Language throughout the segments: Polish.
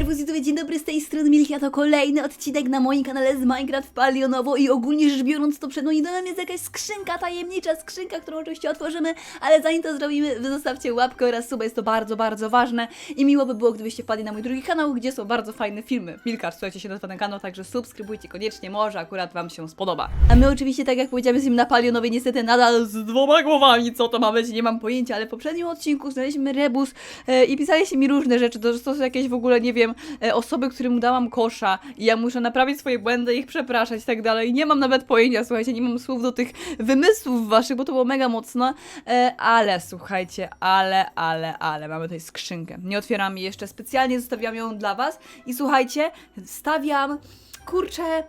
Serwus widzowie, dzień dobry, z tej strony Milka, to kolejny odcinek na moim kanale z Minecraft Palionowo i ogólnie rzecz biorąc to przed moim domem jest jakaś skrzynka, tajemnicza skrzynka, którą oczywiście otworzymy, ale zanim to zrobimy, wy zostawcie łapkę oraz suba, jest to bardzo, bardzo ważne i miło by było, gdybyście wpadli na mój drugi kanał, gdzie są bardzo fajne filmy. Milka, słuchajcie się nazywa ten kanał, także subskrybujcie koniecznie, może akurat wam się spodoba. A my oczywiście, tak jak powiedziałem, jesteśmy na Palionowie, niestety nadal z dwoma głowami, co to ma być, nie mam pojęcia, ale w poprzednim odcinku znaleźliśmy rebus e, i pisaliście mi różne rzeczy, to, to są jakieś w ogóle, nie wiem, e, osoby, którym dałam kosza i ja muszę naprawić swoje błędy, ich przepraszać i tak dalej. Nie mam nawet pojęcia, słuchajcie, nie mam słów do tych wymysłów waszych, bo to było mega mocno, e, ale słuchajcie, ale, ale, ale, mamy tutaj skrzynkę. Nie otwieram jej jeszcze, specjalnie zostawiam ją dla was i słuchajcie, stawiam, kurczę,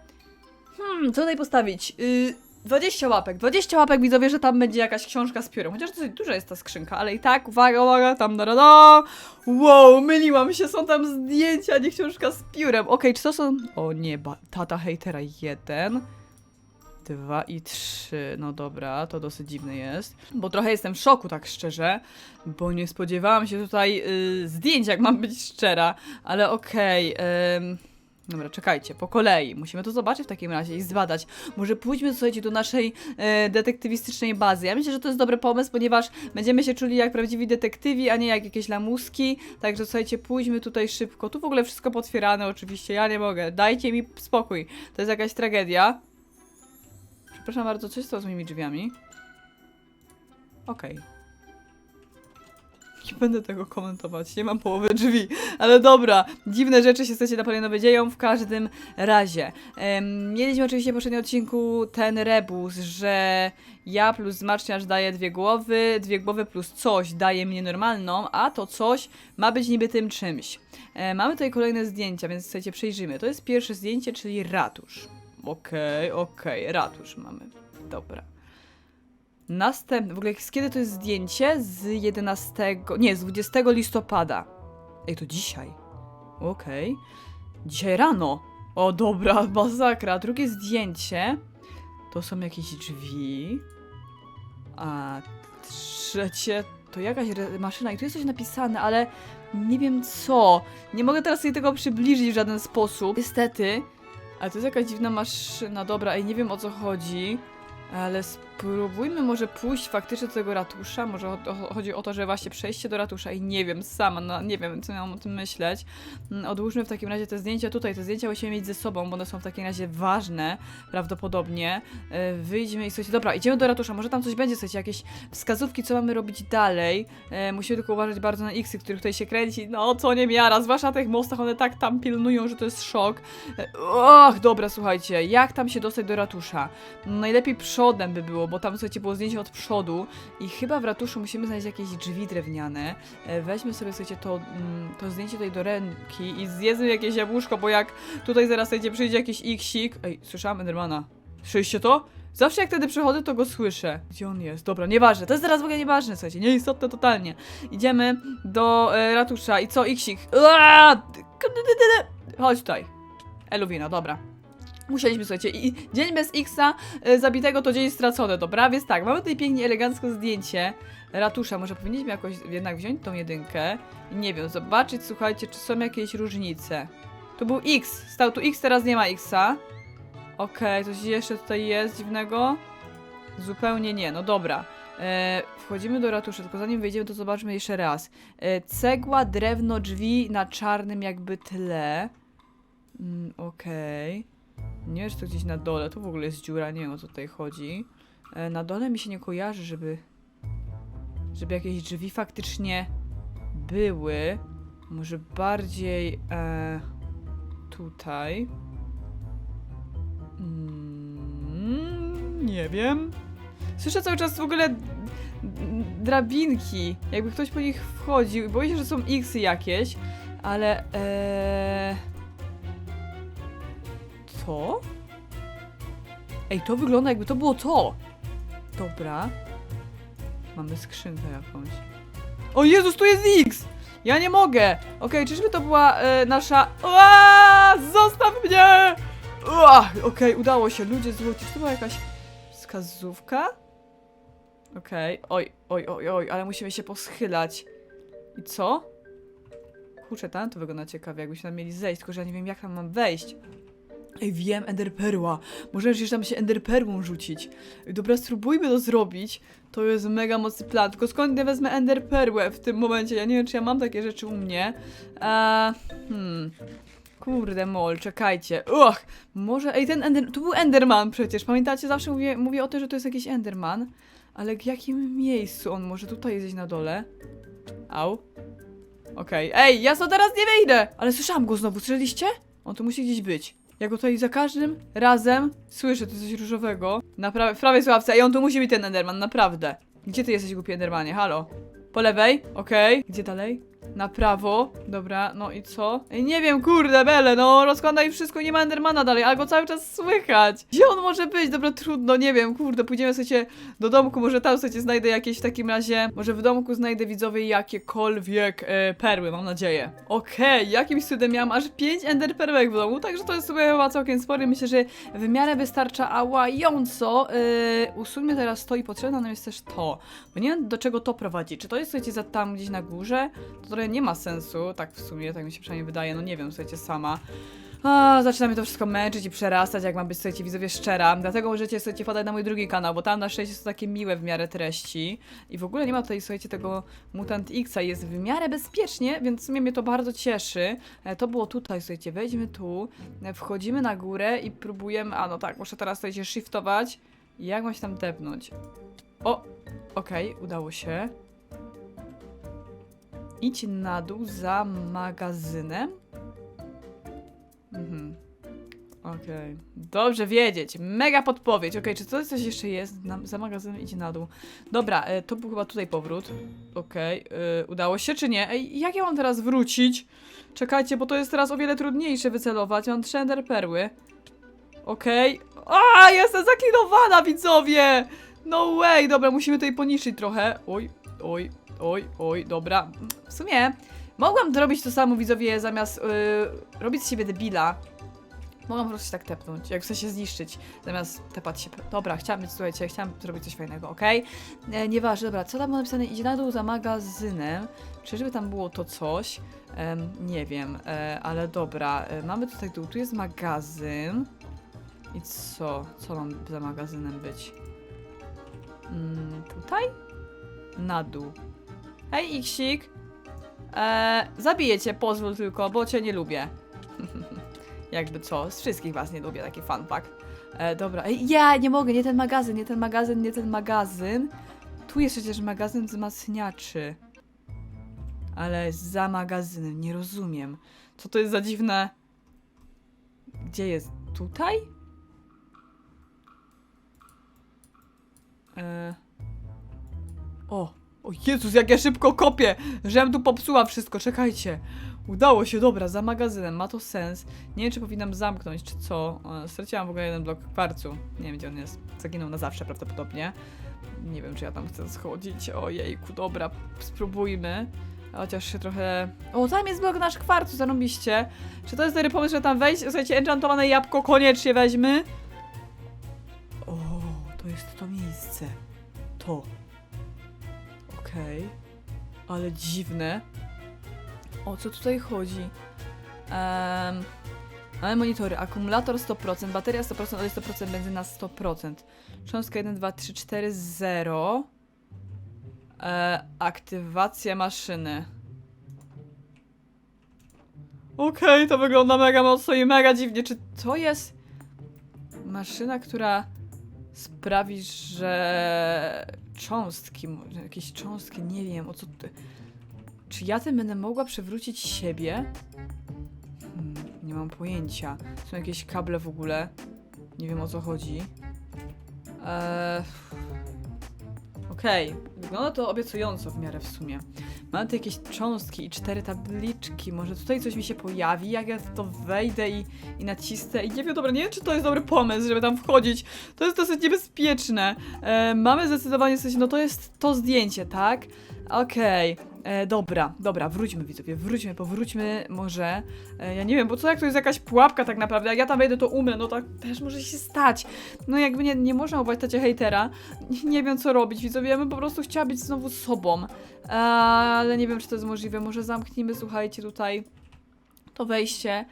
hmm, co tutaj postawić? Y 20 łapek, 20 łapek widzowie, że tam będzie jakaś książka z piórem. Chociaż dosyć duża jest ta skrzynka, ale i tak, uwaga, uwaga, tam da, da. Wow, myliłam się, są tam zdjęcia, nie książka z piórem. Okej, czy to są... O nie, ba... tata hejtera jeden. Dwa i trzy. No dobra, to dosyć dziwne jest. Bo trochę jestem w szoku, tak szczerze. Bo nie spodziewałam się tutaj y, zdjęć, jak mam być szczera. Ale okej. ym, Dobra, czekajcie, po kolei. Musimy to zobaczyć w takim razie i zbadać. Może pójdźmy, słuchajcie, do naszej e, detektywistycznej bazy. Ja myślę, że to jest dobry pomysł, ponieważ będziemy się czuli jak prawdziwi detektywi, a nie jak jakieś lamuski. Także słuchajcie, pójdźmy tutaj szybko. Tu w ogóle wszystko potwierane oczywiście, ja nie mogę. Dajcie mi spokój. To jest jakaś tragedia. Przepraszam bardzo, coś z moimi drzwiami? Okej. Nie będę tego komentować, nie mam połowy drzwi, ale dobra, dziwne rzeczy się słuchajcie na Palionowie dzieją w każdym razie. Mieliśmy oczywiście w poprzednim odcinku ten rebus, że ja plus zmaczniarz daje dwie głowy, dwie głowy plus coś daje mnie normalną, a to coś ma być niby tym czymś. E, mamy tutaj kolejne zdjęcia, więc słuchajcie, przejrzymy. To jest pierwsze zdjęcie, czyli ratusz. Okej, okej, ratusz mamy. Dobra. Następne, w ogóle z kiedy to jest zdjęcie? Z 11, nie, z 20 listopada. Ej, to dzisiaj. Okej. Dzisiaj rano. O, dobra, masakra. Drugie zdjęcie. To są jakieś drzwi. A trzecie to jakaś maszyna i tu jest coś napisane, ale nie wiem co. Nie mogę teraz sobie tego przybliżyć w żaden sposób. Niestety. Ale to jest jakaś dziwna maszyna. Dobra, i nie wiem o co chodzi. Ale spróbujmy może pójść faktycznie do tego ratusza. Może o, chodzi o to, że właśnie przejście do ratusza i nie wiem sama, no, nie wiem co miałam o tym myśleć. Mm, Odłóżmy w takim razie te zdjęcia tutaj. Te zdjęcia musimy mieć ze sobą, bo one są w takim razie ważne, prawdopodobnie. E, Wyjdźmy i słuchajcie, dobra, idziemy do ratusza. Może tam coś będzie, słuchajcie, jakieś wskazówki, co mamy robić dalej. E, musimy tylko uważać bardzo na X, których tutaj się kręci. No, co nie miara, zwłaszcza na tych mostach, one tak tam pilnują, że to jest szok. E, Och, dobra, słuchajcie, jak tam się dostać do ratusza? Najlepiej przodem by było, bo tam słuchajcie było zdjęcie od przodu i chyba w ratuszu musimy znaleźć jakieś drzwi drewniane. E, Weźmy sobie słuchajcie to, mm, to zdjęcie tutaj do ręki i zjedzmy jakieś jabłuszko, bo jak tutaj zaraz słuchajcie przyjdzie jakiś iksik. Ej, słyszałam Endermana. Słyszeliście to? Zawsze jak wtedy przechodzę, to go słyszę. Gdzie on jest? Dobra, nieważne. To jest teraz w ogóle nieważne, słuchajcie. Nieistotne totalnie. Idziemy do e, ratusza i co? Iksik. Aaaa! Chodź tutaj. Eluwina, dobra. Musieliśmy, słuchajcie, i dzień bez Xa y, zabitego to dzień stracony, dobra? Więc tak, mamy tutaj pięknie, elegancko zdjęcie ratusza. Może powinniśmy jakoś jednak wziąć tą jedynkę nie wiem, zobaczyć, słuchajcie, czy są jakieś różnice. Tu był X, stał tu X, teraz nie ma Xa. Okej, coś jeszcze tutaj jest dziwnego? Zupełnie nie, no dobra. E, wchodzimy do ratusza, tylko zanim wejdziemy, to zobaczmy jeszcze raz. E, cegła, drewno, drzwi na czarnym jakby tle. Mm, Okej. Nie wiem, czy to gdzieś na dole. Tu w ogóle jest dziura, nie wiem o co tutaj chodzi. E, na dole mi się nie kojarzy, żeby. żeby jakieś drzwi faktycznie były. Może bardziej. E, tutaj. Mm, nie wiem. Słyszę cały czas w ogóle drabinki. Jakby ktoś po nich wchodził. Boję się, że są X jakieś, ale. E, to? Ej, to wygląda jakby to było to. Dobra. Mamy skrzynkę jakąś. O Jezus, tu jest X! Ja nie mogę! Okej, czyżby to była e, nasza... Ua! Zostaw mnie! Okej, udało się. Ludzie złoci. Czy to była jakaś wskazówka? Okej. Oj, oj, oj, oj, ale musimy się poschylać. I co? Kurczę, tam to wygląda ciekawie, jakbyśmy tam mieli zejść, tylko że ja nie wiem jak tam mam wejść. Ej, wiem, enderperła. Możemy przecież tam się enderperłą rzucić. Dobra, spróbujmy to zrobić. To jest mega mocny plan. Tylko skąd ja wezmę enderperłę w tym momencie? Ja nie wiem, czy ja mam takie rzeczy u mnie. Eee, hmm. Kurde mol, czekajcie. Uch, może, ej, ten ender... Tu był enderman przecież, pamiętacie? Zawsze mówię, mówię o tym, że to jest jakiś enderman. Ale w jakim miejscu on? Może tutaj jest gdzieś na dole? Au. Okej, ej, ja stąd teraz nie wyjdę! Ale słyszałam go znowu, słyszeliście? On tu musi gdzieś być. Ja go tutaj za każdym razem słyszę, to coś różowego. Na pra prawej sławce, ej, on tu musi być ten enderman, naprawdę. Gdzie ty jesteś, głupi endermanie? Halo? Po lewej? Okej. Gdzie dalej? Na prawo. Dobra, no i co? Nie wiem, kurde, Bele, no rozkładaj wszystko, nie ma Endermana dalej, ale go cały czas słychać. Gdzie on może być? Dobra, trudno, nie wiem, kurde, pójdziemy sobie do domku, może tam sobie znajdę jakieś w takim razie, może w domku znajdę widzowie jakiekolwiek e, perły, mam nadzieję. Okej, jakimś cudem miałam aż 5 Ender perłek w domu, także to jest sobie chyba całkiem spory, myślę, że w miarę wystarczająco. E, usuńmy teraz to i potrzebne nam jest też to, bo nie wiem do czego to prowadzi, czy to jest, słuchajcie, za tam gdzieś na górze, to trochę nie ma sensu, tak w sumie, tak mi się przynajmniej wydaje, no nie wiem, słuchajcie, sama. A, zaczyna mnie to wszystko męczyć i przerastać, jak mam być, słuchajcie, widzowie, szczera. Dlatego możecie, słuchajcie, podać na mój drugi kanał, bo tam na szczęście są takie miłe w miarę treści. I w ogóle nie ma tutaj, słuchajcie, tego Mutant Xa, jest w miarę bezpiecznie, więc w sumie mnie to bardzo cieszy. E, to było tutaj, słuchajcie, wejdźmy tu, e, wchodzimy na górę i próbujemy, a no tak, muszę teraz, słuchajcie, shiftować. Jak mam się tam tepnąć? O, okej, udało się. Idź na dół za magazynem. Mhm. Okej. Dobrze wiedzieć. Mega podpowiedź. Okej, czy coś, coś jeszcze jest? Na, za magazynem idzie na dół. Dobra, e, to był chyba tutaj powrót. Okej. e, udało się czy nie? Ej, jak ja mam teraz wrócić? Czekajcie, bo to jest teraz o wiele trudniejsze wycelować. Mam trzy ender perły. Okej. A, jestem zaklinowana, widzowie! No way! Dobra, musimy tutaj poniszczyć trochę. Oj, oj, oj, oj, dobra. W sumie mogłam zrobić to samo, widzowie, zamiast yy, robić z siebie debila. Mogłam po prostu się tak tepnąć, jak chcę się zniszczyć, zamiast tepać się. Dobra, chciałam, słuchajcie, chciałam zrobić coś fajnego, okej? E, nieważne, dobra, co tam było napisane? Idzie na dół za magazynem. Czyżby tam było to coś? Nie wiem, e, ale dobra, e, mamy tutaj dół, tu jest magazyn. I co? Co mam za magazynem być? Mm, tutaj? Na dół. Hej, Iksik! Eee, zabiję cię, pozwól tylko, bo cię nie lubię. Jakby co, z wszystkich was nie lubię, taki fun fact. E, dobra, ja nie mogę, nie ten magazyn, nie ten magazyn, nie ten magazyn. Tu jest przecież magazyn wzmacniaczy. Ale za magazynem, nie rozumiem. Co to jest za dziwne... Gdzie jest? Tutaj? E... O, o Jezus, jak ja szybko kopię! Żem tu popsuła wszystko, czekajcie. Udało się, dobra, za magazynem, ma to sens. Nie wiem, czy powinnam zamknąć, czy co. E, straciłam w ogóle jeden blok kwarcu. Nie wiem, gdzie on jest. Zaginął na zawsze prawdopodobnie. Nie wiem, czy ja tam chcę schodzić. Ojejku, dobra, spróbujmy. Chociaż się trochę... O, tam jest blok nasz kwarcu, zarobiście. Czy to jest dobry pomysł, żeby tam wejść? Słuchajcie, enchantowane jabłko koniecznie weźmy. O, to jest to miejsce. To. Okej. Ale dziwne. O co tutaj chodzi? Um, mamy monitory. Akumulator 100%, bateria 100%, olej 100%, benzyna 100%. Cząstka 1, 2, 3, 4, 0. E, aktywacja maszyny. Okej, to wygląda mega mocno i mega dziwnie. Czy to jest maszyna, która sprawi, że cząstki, jakieś cząstki, nie wiem o co ty. Czy ja tym będę mogła przewrócić siebie? Hmm, nie mam pojęcia. Są jakieś kable w ogóle. Nie wiem o co chodzi. Eee... Okej, wygląda to obiecująco w miarę w sumie. Mamy tu jakieś cząstki i cztery tabliczki. Może tutaj coś mi się pojawi, jak ja w to wejdę i, i nacisnę. I nie wiem, dobra, nie wiem, czy to jest dobry pomysł, żeby tam wchodzić. To jest dosyć niebezpieczne. E, mamy zdecydowanie coś, no to jest to zdjęcie, tak? Okej. E, dobra, dobra, wróćmy widzowie, wróćmy, powróćmy może. E, ja nie wiem, bo co jak to jest jakaś pułapka tak naprawdę, jak ja tam wejdę to umrę, no tak też może się stać. No jakby nie, nie można tacie hejtera, nie, nie wiem co robić widzowie, ja bym po prostu chciała być znowu sobą. E, ale nie wiem czy to jest możliwe, może zamknijmy, słuchajcie, tutaj to wejście.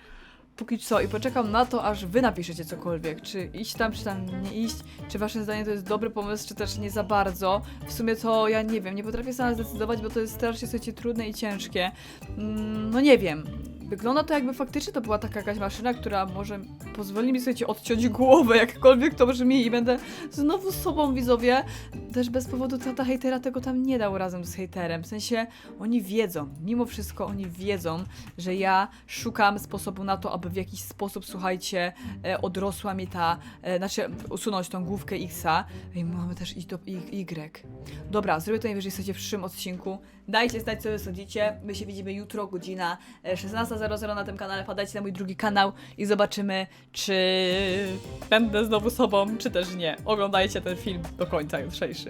Póki co i poczekam na to, aż wy napiszecie cokolwiek, czy iść tam, czy tam nie iść, czy wasze zdanie to jest dobry pomysł, czy też nie za bardzo. W sumie to ja nie wiem, nie potrafię sama zdecydować, bo to jest strasznie słuchajcie, trudne i ciężkie. Mm, no nie wiem. Wygląda to jakby faktycznie to była taka jakaś maszyna, która może pozwoli mi słuchajcie odciąć głowę, jakkolwiek to brzmi i będę znowu sobą widzowie. Też bez powodu tata hejtera tego tam nie dał razem z hejterem. W sensie oni wiedzą, mimo wszystko oni wiedzą, że ja szukam sposobu na to, aby w jakiś sposób, słuchajcie, e, odrosła mi ta, e, znaczy usunąć tą główkę Xa. I mamy też iść do Y. Y. Dobra, zrobię to najwyżej chcecie w przyszłym odcinku. Dajcie znać, co wy sądzicie. My się widzimy jutro, godzina e, 16.00 na tym kanale. Padajcie na mój drugi kanał i zobaczymy, czy będę znowu sobą, czy też nie. Oglądajcie ten film do końca jutrzejszy.